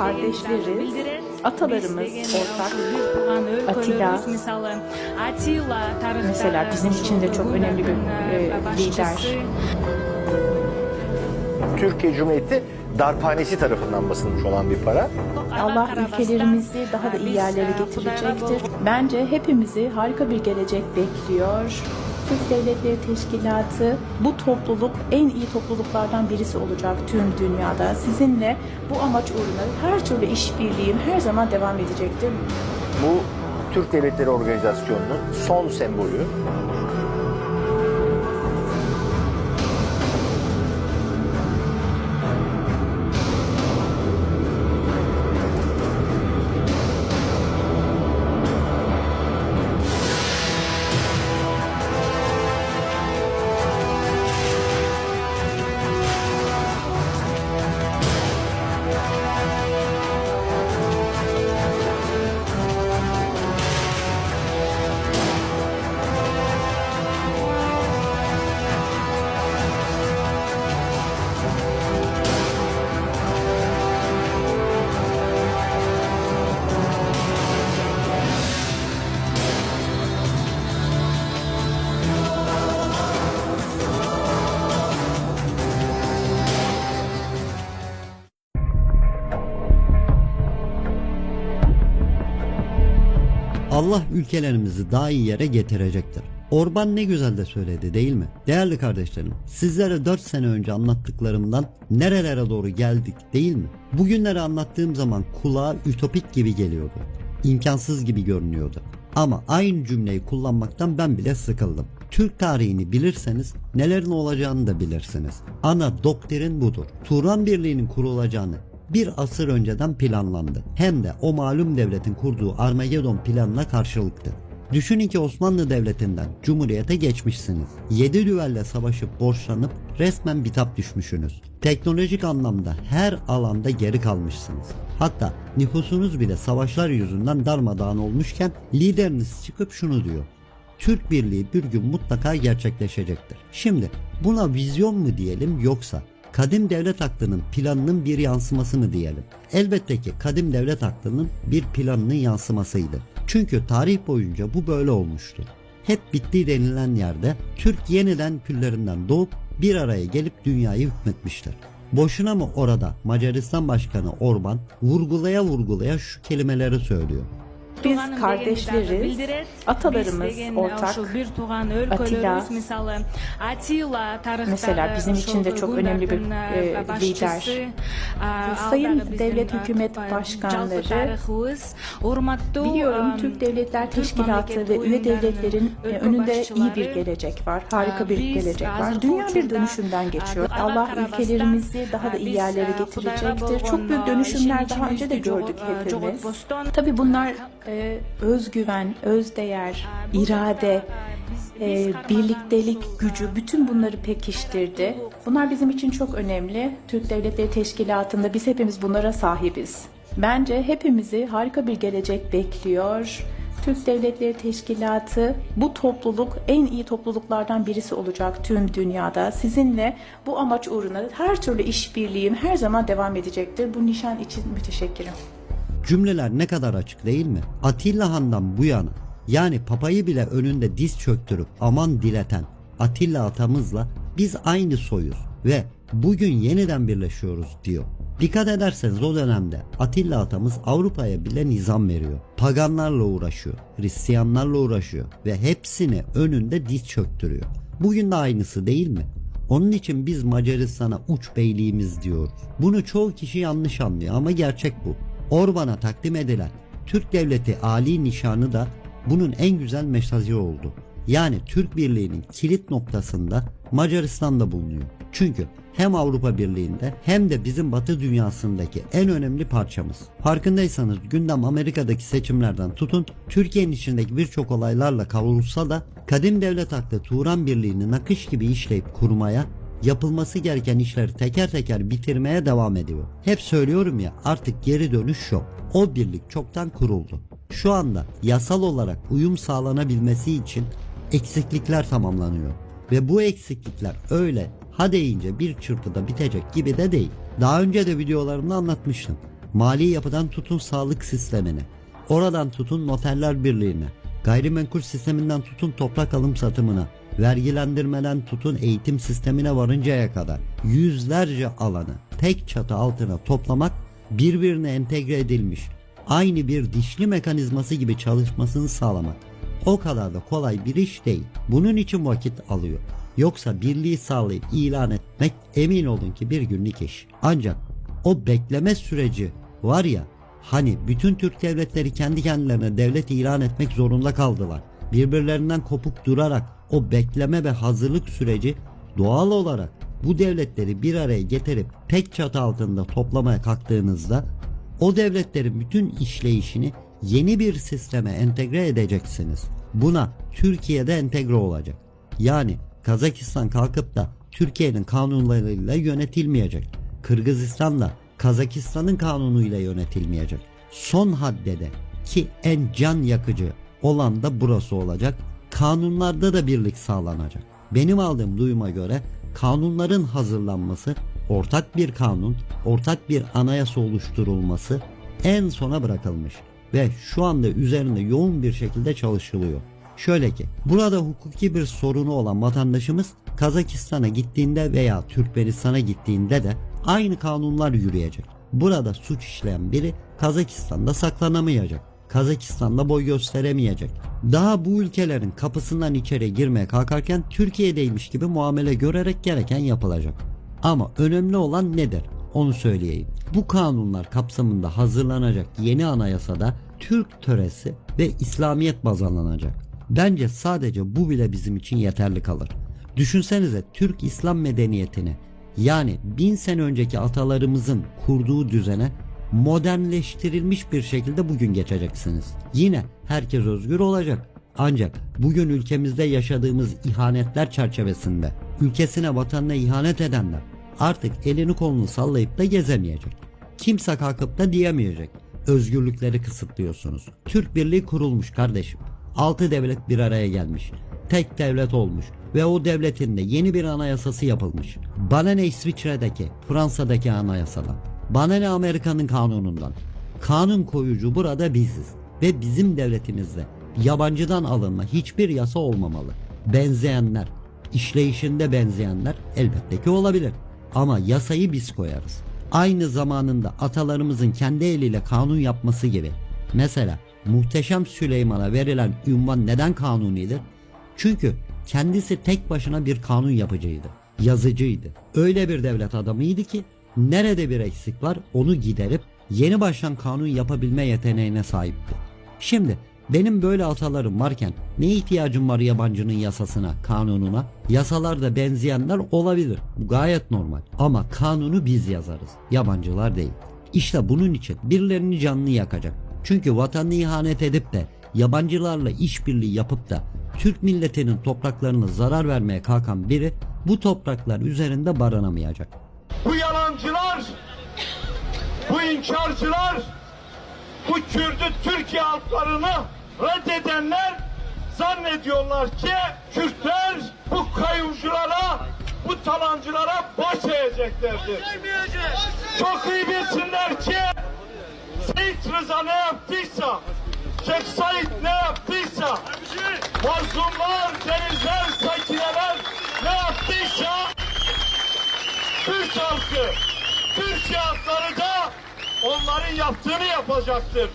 kardeşleriz. Atalarımız ortak. Atilla mesela bizim için de çok önemli bir e, lider. Türkiye Cumhuriyeti darphanesi tarafından basılmış olan bir para. Allah ülkelerimizi daha da iyi yerlere getirecektir. Bence hepimizi harika bir gelecek bekliyor. Türk Devletleri Teşkilatı bu topluluk en iyi topluluklardan birisi olacak tüm dünyada. Sizinle bu amaç uğruna her türlü işbirliğim her zaman devam edecektir. Bu Türk Devletleri Organizasyonu'nun son sembolü. Allah ülkelerimizi daha iyi yere getirecektir. Orban ne güzel de söyledi değil mi? Değerli kardeşlerim, sizlere 4 sene önce anlattıklarımdan nerelere doğru geldik değil mi? Bugünleri anlattığım zaman kulağa ütopik gibi geliyordu. İmkansız gibi görünüyordu. Ama aynı cümleyi kullanmaktan ben bile sıkıldım. Türk tarihini bilirseniz nelerin olacağını da bilirsiniz. Ana doktrin budur. Turan Birliği'nin kurulacağını bir asır önceden planlandı. Hem de o malum devletin kurduğu Armageddon planına karşılıktı. Düşünün ki Osmanlı Devleti'nden Cumhuriyete geçmişsiniz. 7 düvelle savaşıp borçlanıp resmen bitap düşmüşsünüz. Teknolojik anlamda her alanda geri kalmışsınız. Hatta nüfusunuz bile savaşlar yüzünden darmadağın olmuşken lideriniz çıkıp şunu diyor. Türk Birliği bir gün mutlaka gerçekleşecektir. Şimdi buna vizyon mu diyelim yoksa kadim devlet aklının planının bir yansıması mı diyelim? Elbette ki kadim devlet aklının bir planının yansımasıydı. Çünkü tarih boyunca bu böyle olmuştu. Hep bitti denilen yerde Türk yeniden küllerinden doğup bir araya gelip dünyayı hükmetmiştir. Boşuna mı orada Macaristan Başkanı Orban vurgulaya vurgulaya şu kelimeleri söylüyor. Biz kardeşleriz. Atalarımız ortak. Atilla mesela bizim için de çok önemli bir e, lider. Sayın devlet hükümet başkanları biliyorum Türk Devletler Teşkilatı ve üye devletlerin e, önünde iyi bir gelecek var. Harika bir gelecek var. Dünya bir dönüşümden geçiyor. Allah ülkelerimizi daha da iyi yerlere getirecektir. Çok büyük dönüşümler daha önce de gördük hepimiz. Tabii bunlar e, özgüven, özdeğer, irade, e, birliktelik gücü bütün bunları pekiştirdi. Bunlar bizim için çok önemli. Türk Devletleri Teşkilatı'nda biz hepimiz bunlara sahibiz. Bence hepimizi harika bir gelecek bekliyor. Türk Devletleri Teşkilatı bu topluluk en iyi topluluklardan birisi olacak tüm dünyada. Sizinle bu amaç uğruna her türlü işbirliğim her zaman devam edecektir. Bu nişan için müteşekkirim. Cümleler ne kadar açık değil mi? Atilla Han'dan bu yana yani papayı bile önünde diz çöktürüp aman dileten Atilla atamızla biz aynı soyuz ve bugün yeniden birleşiyoruz diyor. Dikkat ederseniz o dönemde Atilla atamız Avrupa'ya bile nizam veriyor. Paganlarla uğraşıyor, Hristiyanlarla uğraşıyor ve hepsini önünde diz çöktürüyor. Bugün de aynısı değil mi? Onun için biz Macaristan'a uç beyliğimiz diyoruz. Bunu çoğu kişi yanlış anlıyor ama gerçek bu. Orban'a takdim edilen Türk Devleti Ali nişanı da bunun en güzel mesajı oldu. Yani Türk Birliği'nin kilit noktasında Macaristan'da bulunuyor. Çünkü hem Avrupa Birliği'nde hem de bizim Batı dünyasındaki en önemli parçamız. Farkındaysanız gündem Amerika'daki seçimlerden tutun Türkiye'nin içindeki birçok olaylarla kavrulsa da kadim devlet aklı Turan Birliği'ni nakış gibi işleyip kurmaya yapılması gereken işleri teker teker bitirmeye devam ediyor. Hep söylüyorum ya artık geri dönüş yok. O birlik çoktan kuruldu. Şu anda yasal olarak uyum sağlanabilmesi için eksiklikler tamamlanıyor. Ve bu eksiklikler öyle ha deyince bir çırpıda bitecek gibi de değil. Daha önce de videolarımda anlatmıştım. Mali yapıdan tutun sağlık sistemine, oradan tutun noterler birliğine, gayrimenkul sisteminden tutun toprak alım satımına, vergilendirmeden tutun eğitim sistemine varıncaya kadar yüzlerce alanı tek çatı altına toplamak birbirine entegre edilmiş aynı bir dişli mekanizması gibi çalışmasını sağlamak o kadar da kolay bir iş değil. Bunun için vakit alıyor. Yoksa birliği sağlayıp ilan etmek emin olun ki bir günlük iş. Ancak o bekleme süreci var ya hani bütün Türk devletleri kendi kendilerine devlet ilan etmek zorunda kaldılar. Birbirlerinden kopuk durarak o bekleme ve hazırlık süreci doğal olarak bu devletleri bir araya getirip tek çatı altında toplamaya kalktığınızda o devletlerin bütün işleyişini yeni bir sisteme entegre edeceksiniz. Buna Türkiye'de entegre olacak. Yani Kazakistan kalkıp da Türkiye'nin kanunlarıyla yönetilmeyecek. Kırgızistan da Kazakistan'ın kanunuyla yönetilmeyecek. Son haddede ki en can yakıcı olan da burası olacak. Kanunlarda da birlik sağlanacak. Benim aldığım duyuma göre kanunların hazırlanması, ortak bir kanun, ortak bir anayasa oluşturulması en sona bırakılmış ve şu anda üzerinde yoğun bir şekilde çalışılıyor. Şöyle ki burada hukuki bir sorunu olan vatandaşımız Kazakistan'a gittiğinde veya Türkmenistan'a gittiğinde de aynı kanunlar yürüyecek. Burada suç işleyen biri Kazakistan'da saklanamayacak. Kazakistan'da boy gösteremeyecek. Daha bu ülkelerin kapısından içeri girmeye kalkarken Türkiye'deymiş gibi muamele görerek gereken yapılacak. Ama önemli olan nedir? Onu söyleyeyim. Bu kanunlar kapsamında hazırlanacak yeni anayasada Türk töresi ve İslamiyet baz alınacak. Bence sadece bu bile bizim için yeterli kalır. Düşünsenize Türk İslam medeniyetini yani bin sene önceki atalarımızın kurduğu düzene modernleştirilmiş bir şekilde bugün geçeceksiniz. Yine herkes özgür olacak. Ancak bugün ülkemizde yaşadığımız ihanetler çerçevesinde ülkesine vatanına ihanet edenler artık elini kolunu sallayıp da gezemeyecek. Kimse kalkıp da diyemeyecek. Özgürlükleri kısıtlıyorsunuz. Türk Birliği kurulmuş kardeşim. Altı devlet bir araya gelmiş. Tek devlet olmuş ve o devletin de yeni bir anayasası yapılmış. Bana ne İsviçre'deki, Fransa'daki anayasadan. Bana ne Amerika'nın kanunundan. Kanun koyucu burada biziz ve bizim devletimizde yabancıdan alınma hiçbir yasa olmamalı. Benzeyenler, işleyişinde benzeyenler elbette ki olabilir. Ama yasayı biz koyarız. Aynı zamanında atalarımızın kendi eliyle kanun yapması gibi. Mesela Muhteşem Süleyman'a verilen ünvan neden kanunidir? Çünkü kendisi tek başına bir kanun yapıcıydı. Yazıcıydı. Öyle bir devlet adamıydı ki nerede bir eksik var onu giderip yeni baştan kanun yapabilme yeteneğine sahipti. Şimdi benim böyle atalarım varken ne ihtiyacım var yabancının yasasına, kanununa? Yasalarda benzeyenler olabilir. Bu gayet normal. Ama kanunu biz yazarız. Yabancılar değil. İşte bunun için birilerini canını yakacak. Çünkü vatanını ihanet edip de yabancılarla işbirliği yapıp da Türk milletinin topraklarına zarar vermeye kalkan biri bu topraklar üzerinde barınamayacak. bu bu inkarcılar, bu Kürdü Türkiye halklarını reddedenler zannediyorlar ki Kürtler bu kayıvcılara, bu talancılara boş eğeceklerdir. Çok iyi bilsinler ki Seyit Rıza ne yaptıysa, Şeyh Said ne yaptıysa, mazlumlar, denizler, sakineler ne yaptıysa Türk halkı, Türk halkları da onların yaptığını yapacaktır.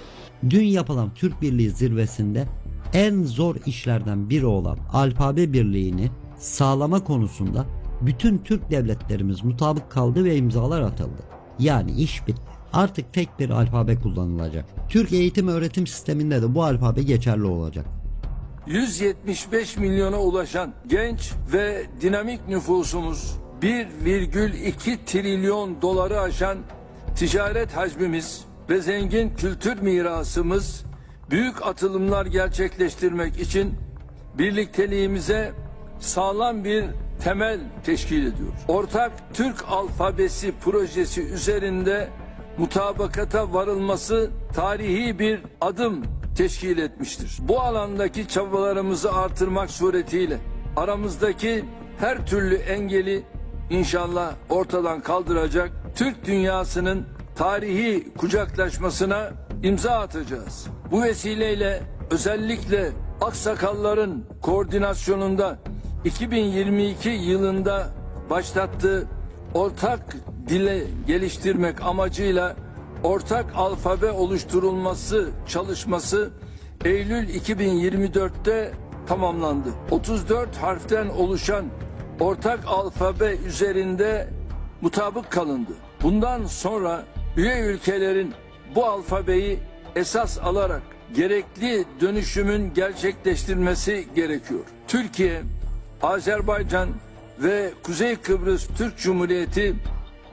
Dün yapılan Türk Birliği zirvesinde en zor işlerden biri olan alfabe birliğini sağlama konusunda bütün Türk devletlerimiz mutabık kaldı ve imzalar atıldı. Yani iş bitti. Artık tek bir alfabe kullanılacak. Türk eğitim öğretim sisteminde de bu alfabe geçerli olacak. 175 milyona ulaşan genç ve dinamik nüfusumuz 1,2 trilyon doları aşan ticaret hacmimiz ve zengin kültür mirasımız büyük atılımlar gerçekleştirmek için birlikteliğimize sağlam bir temel teşkil ediyor. Ortak Türk alfabesi projesi üzerinde mutabakata varılması tarihi bir adım teşkil etmiştir. Bu alandaki çabalarımızı artırmak suretiyle aramızdaki her türlü engeli inşallah ortadan kaldıracak Türk dünyasının tarihi kucaklaşmasına imza atacağız. Bu vesileyle özellikle aksakalların koordinasyonunda 2022 yılında başlattığı ortak dile geliştirmek amacıyla ortak alfabe oluşturulması çalışması Eylül 2024'te tamamlandı. 34 harften oluşan ortak alfabe üzerinde mutabık kalındı. Bundan sonra üye ülkelerin bu alfabeyi esas alarak gerekli dönüşümün gerçekleştirilmesi gerekiyor. Türkiye, Azerbaycan ve Kuzey Kıbrıs Türk Cumhuriyeti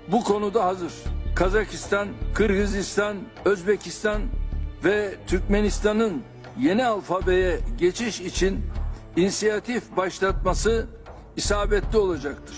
bu konuda hazır. Kazakistan, Kırgızistan, Özbekistan ve Türkmenistan'ın yeni alfabeye geçiş için inisiyatif başlatması isabetli olacaktır.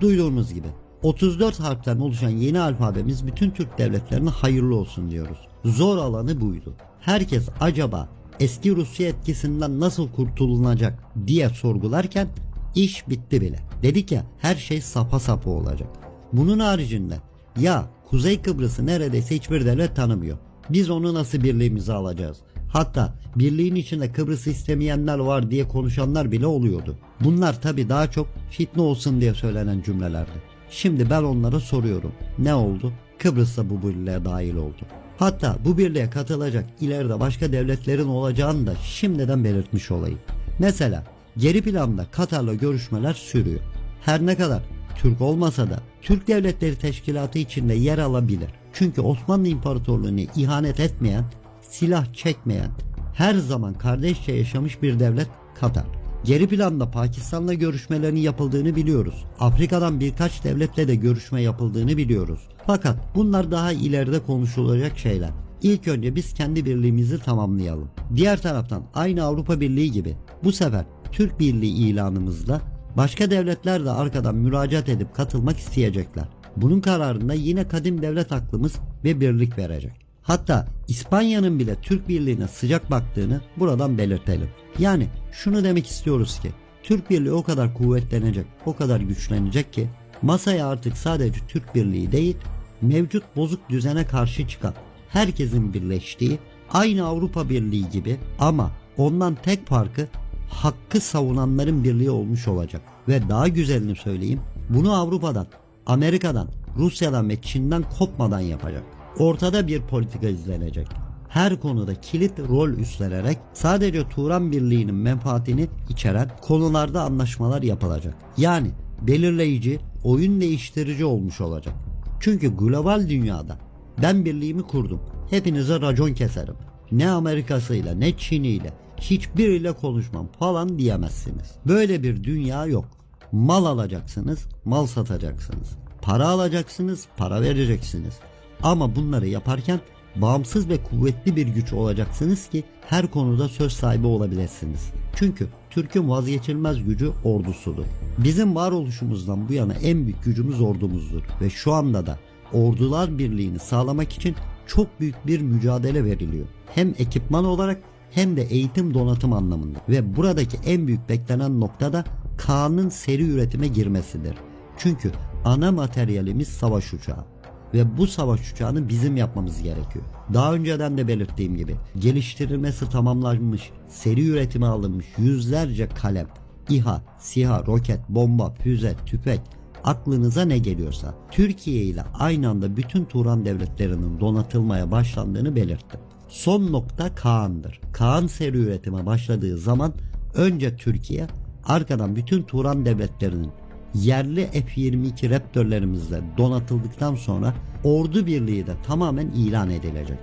Duyduğunuz gibi 34 harften oluşan yeni alfabemiz bütün Türk devletlerine hayırlı olsun diyoruz. Zor alanı buydu. Herkes acaba eski Rusya etkisinden nasıl kurtulunacak diye sorgularken iş bitti bile. Dedik ya her şey sapa sapa olacak. Bunun haricinde ya Kuzey Kıbrıs'ı neredeyse hiçbir devlet tanımıyor. Biz onu nasıl birliğimize alacağız? Hatta birliğin içinde Kıbrıs'ı istemeyenler var diye konuşanlar bile oluyordu. Bunlar tabi daha çok fitne olsun diye söylenen cümlelerdi. Şimdi ben onlara soruyorum. Ne oldu? Kıbrıs da bu birliğe dahil oldu. Hatta bu birliğe katılacak ileride başka devletlerin olacağını da şimdiden belirtmiş olayım. Mesela geri planda Katar'la görüşmeler sürüyor. Her ne kadar Türk olmasa da Türk Devletleri Teşkilatı içinde yer alabilir. Çünkü Osmanlı İmparatorluğu'na ihanet etmeyen, silah çekmeyen, her zaman kardeşçe yaşamış bir devlet Katar. Geri planda Pakistan'la görüşmelerin yapıldığını biliyoruz. Afrika'dan birkaç devletle de görüşme yapıldığını biliyoruz. Fakat bunlar daha ileride konuşulacak şeyler. İlk önce biz kendi birliğimizi tamamlayalım. Diğer taraftan aynı Avrupa Birliği gibi bu sefer Türk Birliği ilanımızda başka devletler de arkadan müracaat edip katılmak isteyecekler. Bunun kararında yine kadim devlet aklımız ve birlik verecek. Hatta İspanya'nın bile Türk Birliği'ne sıcak baktığını buradan belirtelim. Yani şunu demek istiyoruz ki Türk Birliği o kadar kuvvetlenecek, o kadar güçlenecek ki masaya artık sadece Türk Birliği değil, mevcut bozuk düzene karşı çıkan herkesin birleştiği aynı Avrupa Birliği gibi ama ondan tek farkı hakkı savunanların birliği olmuş olacak. Ve daha güzelini söyleyeyim. Bunu Avrupa'dan, Amerika'dan, Rusya'dan ve Çin'den kopmadan yapacak. Ortada bir politika izlenecek. Her konuda kilit rol üstlenerek sadece Turan Birliği'nin menfaatini içeren konularda anlaşmalar yapılacak. Yani belirleyici, oyun değiştirici olmuş olacak. Çünkü global dünyada ben birliğimi kurdum. Hepinize racon keserim. Ne Amerika'sıyla ne Çin'iyle hiçbiriyle konuşmam falan diyemezsiniz. Böyle bir dünya yok. Mal alacaksınız, mal satacaksınız. Para alacaksınız, para vereceksiniz. Ama bunları yaparken bağımsız ve kuvvetli bir güç olacaksınız ki her konuda söz sahibi olabilirsiniz. Çünkü Türk'ün vazgeçilmez gücü ordusudur. Bizim varoluşumuzdan bu yana en büyük gücümüz ordumuzdur ve şu anda da ordular birliğini sağlamak için çok büyük bir mücadele veriliyor. Hem ekipman olarak hem de eğitim donatım anlamında. Ve buradaki en büyük beklenen nokta da Kaan'ın seri üretime girmesidir. Çünkü ana materyalimiz savaş uçağı ve bu savaş uçağını bizim yapmamız gerekiyor. Daha önceden de belirttiğim gibi geliştirilmesi tamamlanmış, seri üretime alınmış yüzlerce kalem, İHA, SİHA, roket, bomba, füze, tüfek, aklınıza ne geliyorsa Türkiye ile aynı anda bütün Turan devletlerinin donatılmaya başlandığını belirttim. Son nokta Kaan'dır. Kaan seri üretime başladığı zaman önce Türkiye arkadan bütün Turan devletlerinin yerli F-22 Raptor'lerimizle donatıldıktan sonra ordu birliği de tamamen ilan edilecek.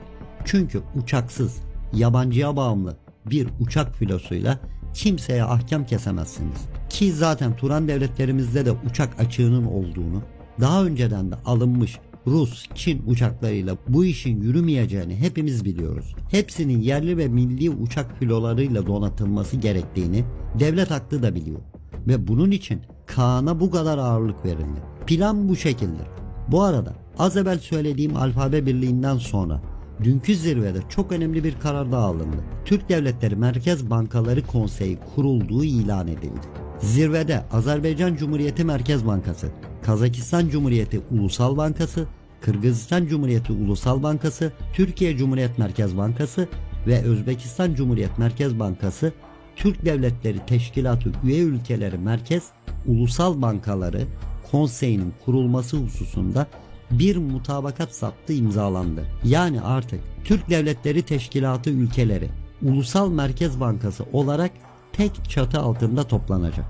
Çünkü uçaksız, yabancıya bağımlı bir uçak filosuyla kimseye ahkam kesemezsiniz. Ki zaten Turan devletlerimizde de uçak açığının olduğunu, daha önceden de alınmış Rus, Çin uçaklarıyla bu işin yürümeyeceğini hepimiz biliyoruz. Hepsinin yerli ve milli uçak filolarıyla donatılması gerektiğini devlet aklı da biliyor. Ve bunun için Kaan'a bu kadar ağırlık verildi. Plan bu şekilde. Bu arada az evvel söylediğim alfabe birliğinden sonra dünkü zirvede çok önemli bir karar daha alındı. Türk Devletleri Merkez Bankaları Konseyi kurulduğu ilan edildi. Zirvede Azerbaycan Cumhuriyeti Merkez Bankası, Kazakistan Cumhuriyeti Ulusal Bankası, Kırgızistan Cumhuriyeti Ulusal Bankası, Türkiye Cumhuriyet Merkez Bankası ve Özbekistan Cumhuriyet Merkez Bankası Türk Devletleri Teşkilatı üye ülkeleri merkez ulusal bankaları konseyinin kurulması hususunda bir mutabakat saptı imzalandı. Yani artık Türk Devletleri Teşkilatı ülkeleri Ulusal Merkez Bankası olarak tek çatı altında toplanacak.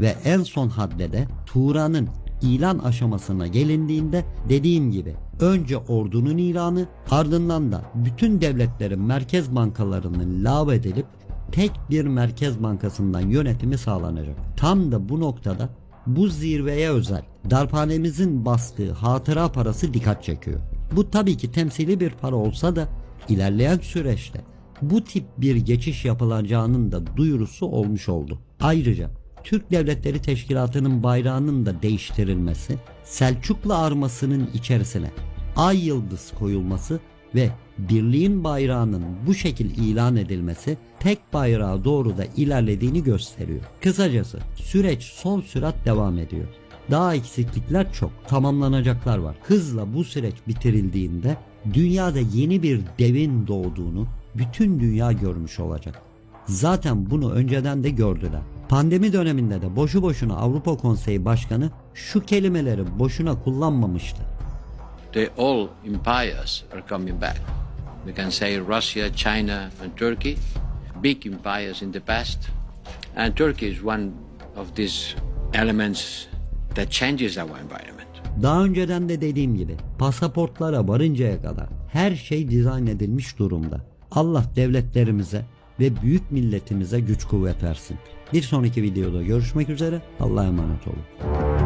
Ve en son haddede Turan'ın ilan aşamasına gelindiğinde dediğim gibi önce ordunun ilanı ardından da bütün devletlerin merkez bankalarının lağvedilip tek bir merkez bankasından yönetimi sağlanacak. Tam da bu noktada bu zirveye özel darphanemizin bastığı hatıra parası dikkat çekiyor. Bu tabii ki temsili bir para olsa da ilerleyen süreçte bu tip bir geçiş yapılacağının da duyurusu olmuş oldu. Ayrıca Türk Devletleri Teşkilatı'nın bayrağının da değiştirilmesi, Selçuklu armasının içerisine ay yıldız koyulması ve birliğin bayrağının bu şekil ilan edilmesi tek bayrağa doğru da ilerlediğini gösteriyor. Kısacası süreç son sürat devam ediyor. Daha eksiklikler çok, tamamlanacaklar var. Hızla bu süreç bitirildiğinde dünyada yeni bir devin doğduğunu bütün dünya görmüş olacak. Zaten bunu önceden de gördüler. Pandemi döneminde de boşu boşuna Avrupa Konseyi Başkanı şu kelimeleri boşuna kullanmamıştı. the all empires are coming back. We can say Russia, China, and Turkey, big empires in the past, and Turkey is one of these elements that changes our environment. Daha önceden de dediğim gibi pasaportlara varıncaya kadar her şey dizayn edilmiş durumda. Allah devletlerimize ve büyük milletimize güç kuvvet versin. Bir sonraki videoda görüşmek üzere. Allah'a emanet olun.